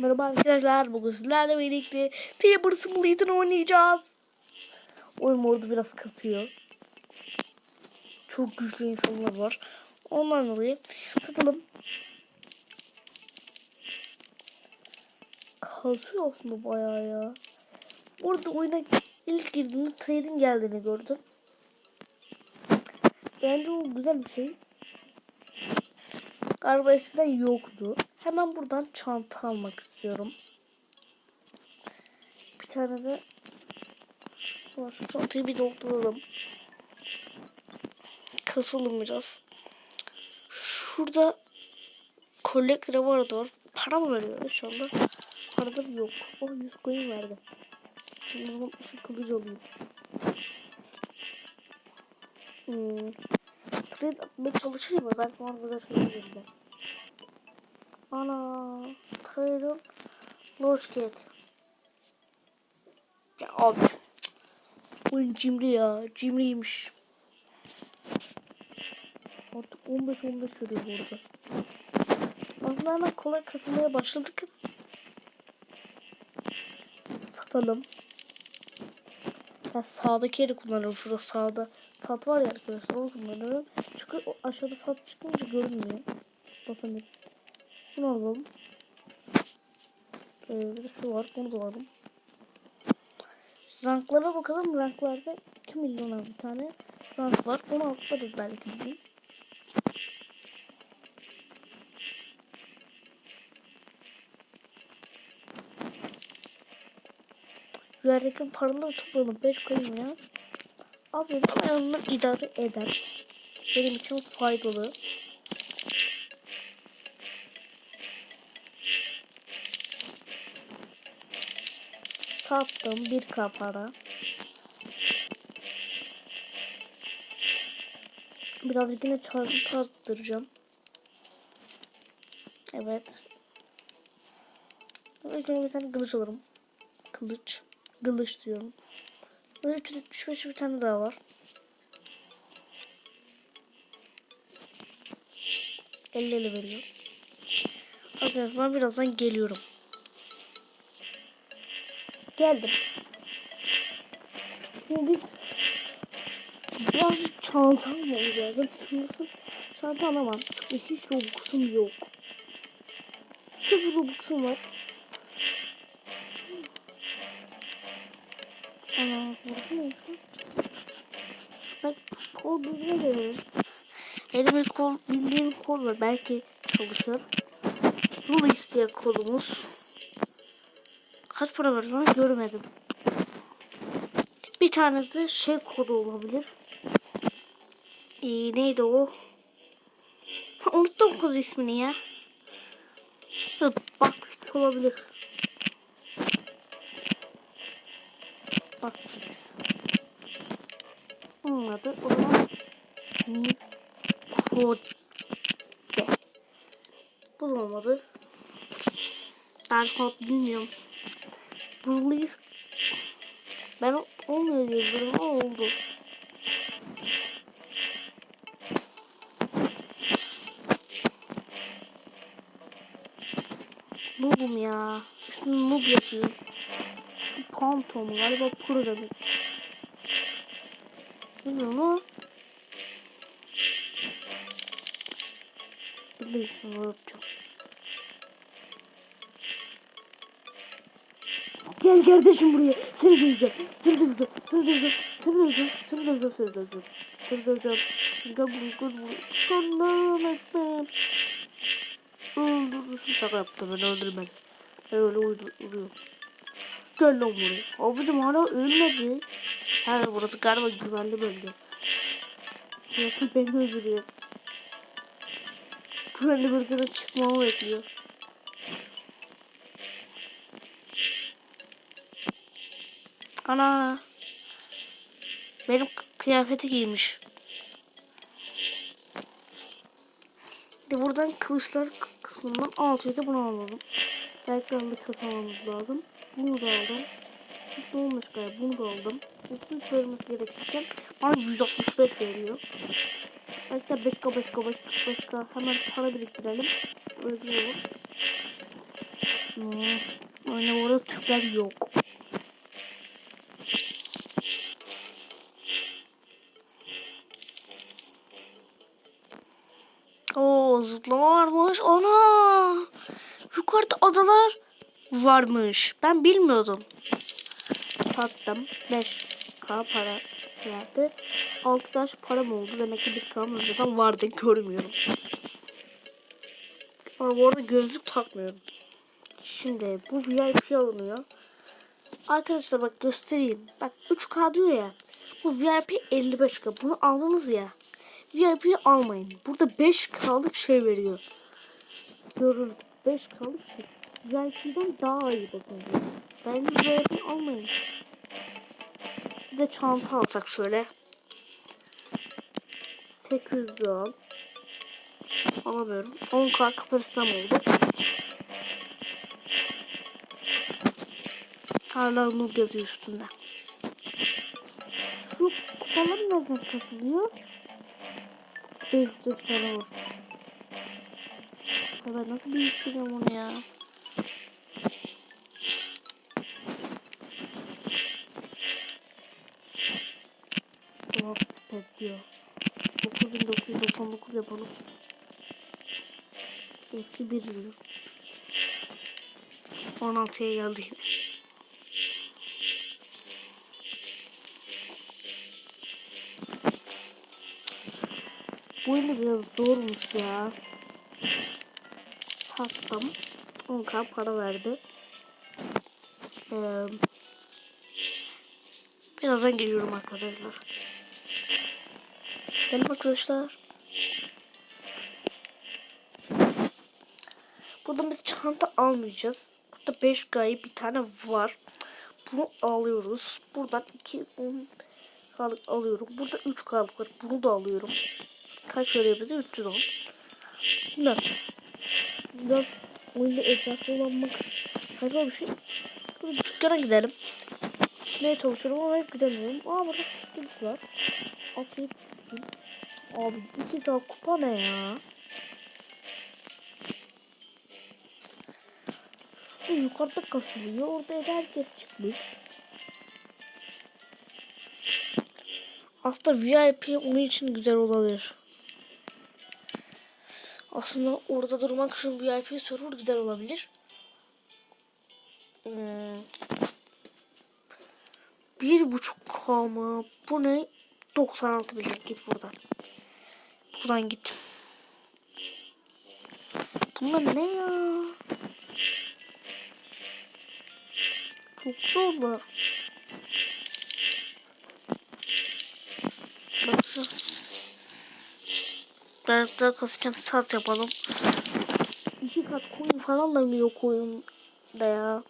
Merhaba arkadaşlar bugün sizlerle birlikte Tabor Simulator oynayacağız. Oyun orada biraz katıyor. Çok güçlü insanlar var. Ondan dolayı satalım. Kasıyor aslında bayağı ya. Orada oyuna ilk girdiğimde trading geldiğini gördüm. Bence o güzel bir şey. Galiba eskiden yoktu. Hemen buradan çanta almak istiyorum. Bir tane de var. Şu çantayı bir dolduralım. Kasalım biraz. Şurada kolektöre vardı var. Para mı veriyor inşallah? Para da yok. O 100 coin verdi. Şimdi bunun ışık kılıcı alayım. Hmm. Trade atmaya çalışayım mı? Belki bana güzel şeyler verirler. Ana. Trader. Lordgate. Ya abi. Oyun cimri ya. Cimriymiş. Artık 15-15 veriyor bu. Aslında hemen kolay katılmaya başladık. Satalım. Ben sağdaki yeri kullanırım. Şurada sağda sat var ya arkadaşlar onu kullanırım. Çünkü aşağıda sat çıkınca görünmüyor. Basamıyorum. Bunu alalım. Ee, bir şu var. Bunu da alalım. Ranklara bakalım. Ranklarda 2 milyona bir tane rank var. Onu atlarız belki bir. Yerdeki paraları toplayalım. 5 koyayım ya. Az ama en idare eder. Benim için faydalı. Sattım 1k para. Birazcık yine çarpı tarttıracağım. Evet. Önce bir tane kılıç alırım. Kılıç. Kılıç diyorum. Ve 375 bir tane daha var. 50 50 veriyor. Arkadaşlar birazdan geliyorum. Geldim. Şimdi biz biraz bir çanta almamız lazım. Sınırsız çanta alamam. Çünkü hiç robuxum yok. Sıfır robuxum var. Ana neyse. Ben kol bildiğine göre. Elimde kol, bildiğim kol var. Belki çalışır. Bunu isteyen kolumuz. Kaç para var lan görmedim. Bir tane de şey kodu olabilir. Ee, neydi o? Ha, unuttum kod ismini ya. Dur, bak olabilir. Bak. Onun adı o zaman Code. Bu olmadı. Ben kod bilmiyorum. Buralıyız. Ben o- olmuyor diye ama oldu. Noob'um ya. Üstüne noob yazıyor. Pantom galiba pro. Bilmiyorum ama. Bilmiyorum. Gel kardeşim buraya. Seni döveceğim. Seni döveceğim. Seni döveceğim. Seni döveceğim. Seni döveceğim. Seni döveceğim. Seni döveceğim. Gel buraya. Sana ekmem. Öldürürsün. Şaka yaptım. Ben öldürmem. Ben öyle uyduruyorum. Gel lan buraya. Abicim hala ölmedi. Ha burası galiba güvenli bölge. Burası beni öldürüyor. Güvenli bölgeden çıkmamı bekliyor. Ana. Benim kıyafeti giymiş. De buradan kılıçlar kısmından altıydı bunu alalım. Belki yanında satmamız lazım. Bunu da aldım. Hiç olmuş galiba bunu da aldım. Üstün söylemesi gerekirken bana 165 veriyor. Belki 5k 5k 5k 5k hemen para biriktirelim. Olur. Hmm. Oyunda burada Türkler yok. Zıplama varmış. Ana! Yukarıda adalar varmış. Ben bilmiyordum. Sattım. 5k para verdi. 6 taş param oldu. Demek ki bir kam önceden vardı. Görmüyorum. Ama bu arada gözlük takmıyorum. Şimdi bu VIP alınıyor. Arkadaşlar bak göstereyim. Bak 3K diyor ya. Bu VIP 55K. Bunu aldınız ya. VIP'yi almayın. Burada 5K'lık şey veriyor. Görün 5K'lık şey. VIP'den daha iyi bakın. Bence VIP almayın. Bir de çanta alsak şöyle. 800 al. Alamıyorum. 10K kapasitem oldu. Hala noob yazıyor üstünde. Şu kupalar nereden kasılıyor? 500 para var. Ya ben nasıl büyüteceğim onu ya? Tuhaf pet diyor. 9999 yapalım. Eksi 1 diyor. 16'ya geldi Bu yine biraz zormuş ya. Sattım. 10k para verdi. Ee, birazdan geliyorum arkadaşlar. Gelin arkadaşlar. Burada biz çanta almayacağız. Burada 5 gayı bir tane var. Bunu alıyoruz. Buradan 2 10 kalık alıyorum. Burada 3 kalık var. Bunu da alıyorum. Kaç veriyor bize? 310. Şimdi biraz oyunda etraflı olanmak saçma bir şey. Burada dükkana gidelim. Neye çalışıyorum ama hep gidemiyorum. Aa burada skills var. Atlayıp skill. Abi 2 daha kupa ne ya? Şu yukarıda kasılıyor. Orada herkes çıkmış. Aslında VIP onun için güzel olabilir. Aslında orada durmak için VIP server güzel olabilir. Hmm. Bir buçuk K? Bu ne? 96 bile git buradan. Buradan git. Bunlar ne ya? Çok zorlar. Biraz daha kasacağım sat yapalım. İki kat koyun falan da mı yok oyunda ya?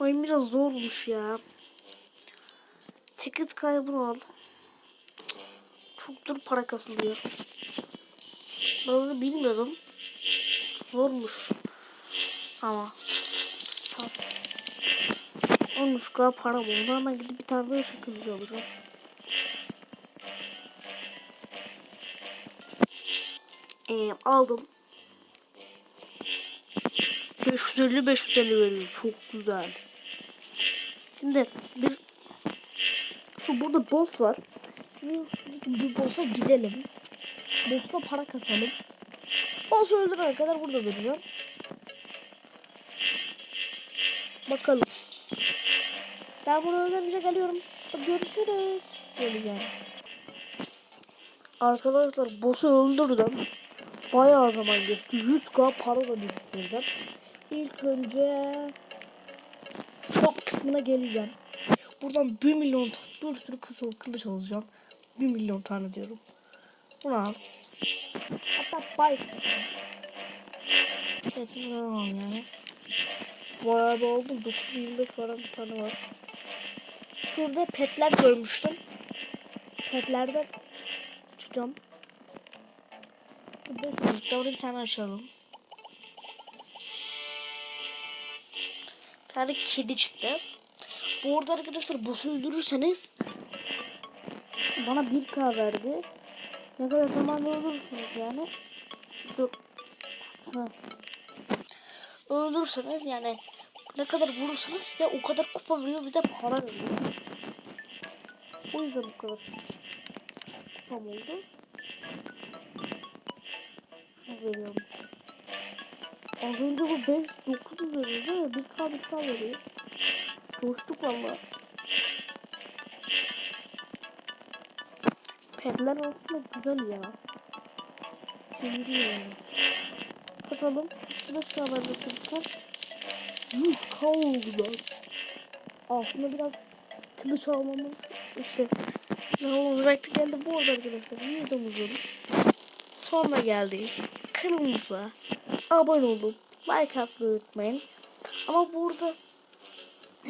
Oyun biraz zormuş ya. 8 kaya bunu al. Çok dur para kasılıyor. Ben onu bilmiyordum. Zormuş. Ama. Sat. 13k para buldu ama gidip bir tane daha şekilde alacağım. Ee, aldım. 550 550 veriyor. Çok güzel. Şimdi biz şu burada boss var. Şimdi bu boss'a gidelim. Boss'ta para kasalım. Boss öldürene kadar burada duracağım. Bakalım. Ben bunu öldürünce geliyorum. Görüşürüz. Geleceğim. Arkadaşlar boss'u öldürdüm. Bayağı zaman geçti. 100k para da biriktirdim. İlk önce shop kısmına geleceğim. Buradan 1 milyon bir sürü kısıl kılıç alacağım. 1 milyon tane diyorum. Bunu al. Hatta bay. Evet bunu al yani. Bayağı bir oldu. 925 falan bir tane var. Şurada petler görmüştüm. Petlerden çıkacağım. Burada bir tane açalım. Bir tane kedi çıktı. Bu arada arkadaşlar boss'u öldürürseniz bana 1k verdi. Ne kadar zaman öldürürsünüz yani? Dur. Öldürürseniz yani ne kadar vurursanız size o kadar kupa veriyor bir de para veriyor. O yüzden bu kadar kupam oldu. Ne veriyormuş? Az önce bu 5 9 veriyor değil mi? 1k 1k veriyor. Coştuk valla. Pedler aslında güzel ya. Çeviriyor yani. Bakalım. Kılıç kamerada çocuklar. 100k oldular. Aslında biraz kılıç almamız işte olmamız belki geldi bu arada arkadaşlar. Videomuzun sonuna geldik. Kanalımıza abone olup like atmayı unutmayın. Ama burada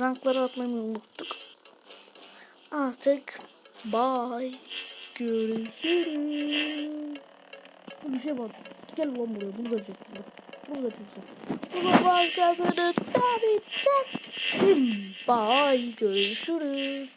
rankları atmayı unuttuk. Artık bye. Görüşürüz. Bir şey var. Gel lan buraya. Bunu da çektim. Bunu da çektim. Buna başkasını tabii çektim. Bye. Görüşürüz.